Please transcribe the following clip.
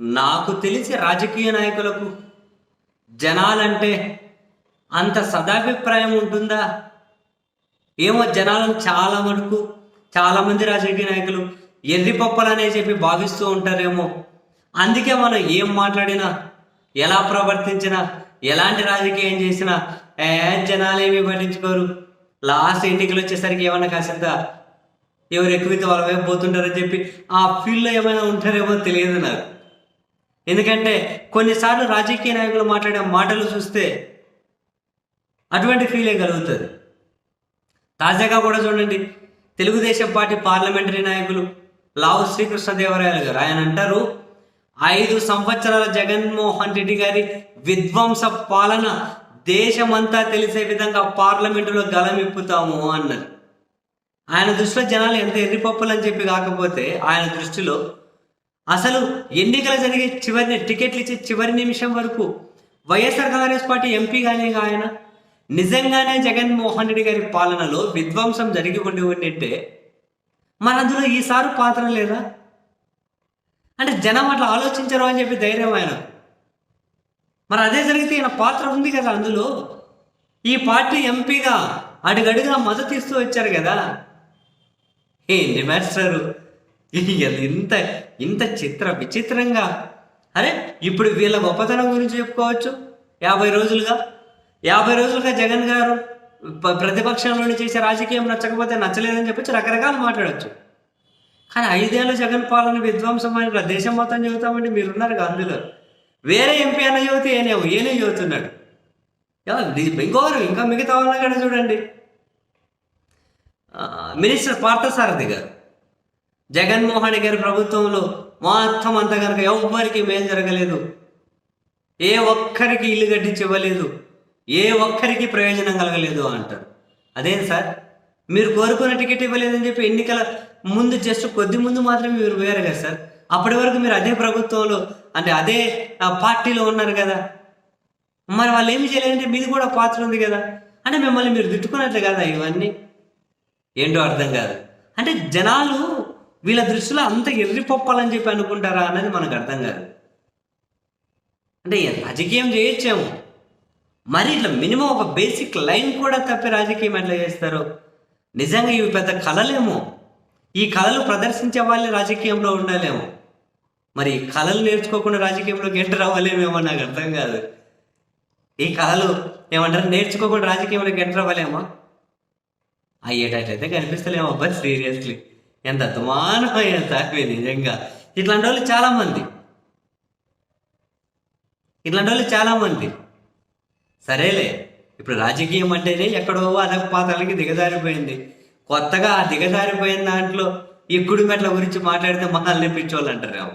నాకు తెలిసి రాజకీయ నాయకులకు జనాలంటే అంత సదాభిప్రాయం ఉంటుందా? ఏమో జనాలను చాలా మటుకు చాలామంది రాజకీయ నాయకులు ఎర్రిపప్పలనే చెప్పి భావిస్తూ ఉంటారేమో. అందుకే మనం ఏం మాట్లాడినా ఎలా ప్రవర్తించినా ఎలాంటి రాజకీయం చేసినా ఏ జనాలేమీ పట్టించుకోరు. లాస్ట్ ఎన్నికలు వచ్చేసరికి ఏమన్నా కాసింత ఎవరు ఎక్కువైతే వాళ్ళ వైపు పోతుంటారని చెప్పి ఆ ఫీల్డ్లో ఏమైనా ఉంటారేమో తెలియదు నాకు. ఎందుకంటే కొన్నిసార్లు రాజకీయ నాయకులు మాట్లాడే మాటలు చూస్తే అటువంటి ఫీలే కలుగుతుంది. తాజాగా కూడా చూడండి తెలుగుదేశం పార్టీ పార్లమెంటరీ నాయకులు లావు శ్రీకృష్ణదేవరాయలు గారు ఆయన అంటారు ఐదు సంవత్సరాల జగన్మోహన్ రెడ్డి గారి విధ్వంస పాలన దేశమంతా తెలిసే విధంగా పార్లమెంటులో గలమిప్పుతాము అన్నారు. ఆయన దృష్టిలో జనాలు ఎంత ఎర్రిపప్పులు అని చెప్పి కాకపోతే ఆయన దృష్టిలో అసలు ఎన్నికలు జరిగే చివరి టికెట్లు ఇచ్చే చివరి నిమిషం వరకు వైఎస్ఆర్ కాంగ్రెస్ పార్టీ ఎంపీగానే ఆయన నిజంగానే జగన్మోహన్ రెడ్డి గారి పాలనలో విధ్వంసం జరిగి ఉండి ఉండింటే మరి అందులో ఈసారి పాత్ర లేదా? అంటే జనం అట్లా ఆలోచించరు అని చెప్పి ధైర్యం ఆయన. మరి అదే జరిగితే ఈయన పాత్ర ఉంది కదా అందులో. ఈ పార్టీ ఎంపీగా అడుగడుగున మద్దతు ఇస్తూ వచ్చారు కదా. ఏంటి మాస్టరు? అది ఇంత ఇంత చిత్ర విచిత్రంగా. అరే ఇప్పుడు వీళ్ళ గొప్పతనం గురించి చెప్పుకోవచ్చు. యాభై రోజులుగా యాభై రోజులుగా జగన్ గారు ప్రతిపక్షంలోని చేసే రాజకీయం నచ్చకపోతే నచ్చలేదని చెప్పొచ్చు రకరకాలు మాట్లాడచ్చు. కానీ ఐదేళ్ళు జగన్ పాలన విధ్వంసం అని దేశం మొత్తం చెబుతామంటే మీరు ఉన్నారు అందులో. వేరే ఎంపీ అన్న యువతి ఏనేమో ఏనే చెబుతున్నాడు ఇంకోరు ఇంకా మిగతా వాళ్ళని కూడా చూడండి. మినిస్టర్ పార్థసారథి గారు. జగన్మోహన్ గారి ప్రభుత్వంలో మొత్తం అంతా కనుక ఎవ్వరికి మేలు జరగలేదు. ఏ ఒక్కరికి ఇల్లు కట్టించి ఇవ్వలేదు. ఏ ఒక్కరికి ప్రయోజనం కలగలేదు అంటారు. అదేం సార్? మీరు కోరుకున్న టికెట్ ఇవ్వలేదని చెప్పి ఎన్నికల ముందు జస్ట్ కొద్ది ముందు మాత్రమే మీరు వేరు కదా సార్? అప్పటి వరకు మీరు అదే ప్రభుత్వంలో అంటే అదే పార్టీలో ఉన్నారు కదా. మరి వాళ్ళు ఏమి చేయలేదంటే మీది కూడా పాత్ర ఉంది కదా. అంటే మిమ్మల్ని మీరు తిట్టుకున్నట్లే కదా ఇవన్నీ. ఏంటో అర్థం కాదు. అంటే జనాలు వీళ్ళ దృష్టిలో అంత ఎర్రిపొప్పాలని చెప్పి అనుకుంటారా అన్నది మనకు అర్థం కాదు. అంటే రాజకీయం చేయొచ్చేమో. మరి ఇట్లా మినిమం ఒక బేసిక్ లైన్ కూడా తప్పి రాజకీయం ఎట్లా చేస్తారు. నిజంగా ఇవి పెద్ద కళలేమో. ఈ కళలు ప్రదర్శించే వాళ్ళే రాజకీయంలో ఉండాలేమో. మరి కళలు నేర్చుకోకుండా రాజకీయంలోకి ఎంటర్ అవ్వలేమేమో నాకు అర్థం కాదు. ఈ కళలు ఏమంటారు? నేర్చుకోకుండా రాజకీయంలోకి ఎంటర్ అవ్వలేమా. అయ్యేటట్లయితే కనిపిస్తలేమో అబ్బా సీరియస్లీ ఎంత అద్మానమైన తాపే నిజంగా. ఇట్లాంటి వాళ్ళు చాలామంది. ఇట్లాంటి వాళ్ళు చాలా మంది సరేలే ఇప్పుడు రాజకీయం అంటేనే ఎక్కడో అదక పాతాలకి దిగజారిపోయింది. కొత్తగా ఆ దిగజారిపోయిన దాంట్లో ఎక్కుడు మెట్ల గురించి మాట్లాడితే మనల్ని పిచ్చోళ్ళు అంటారేమో.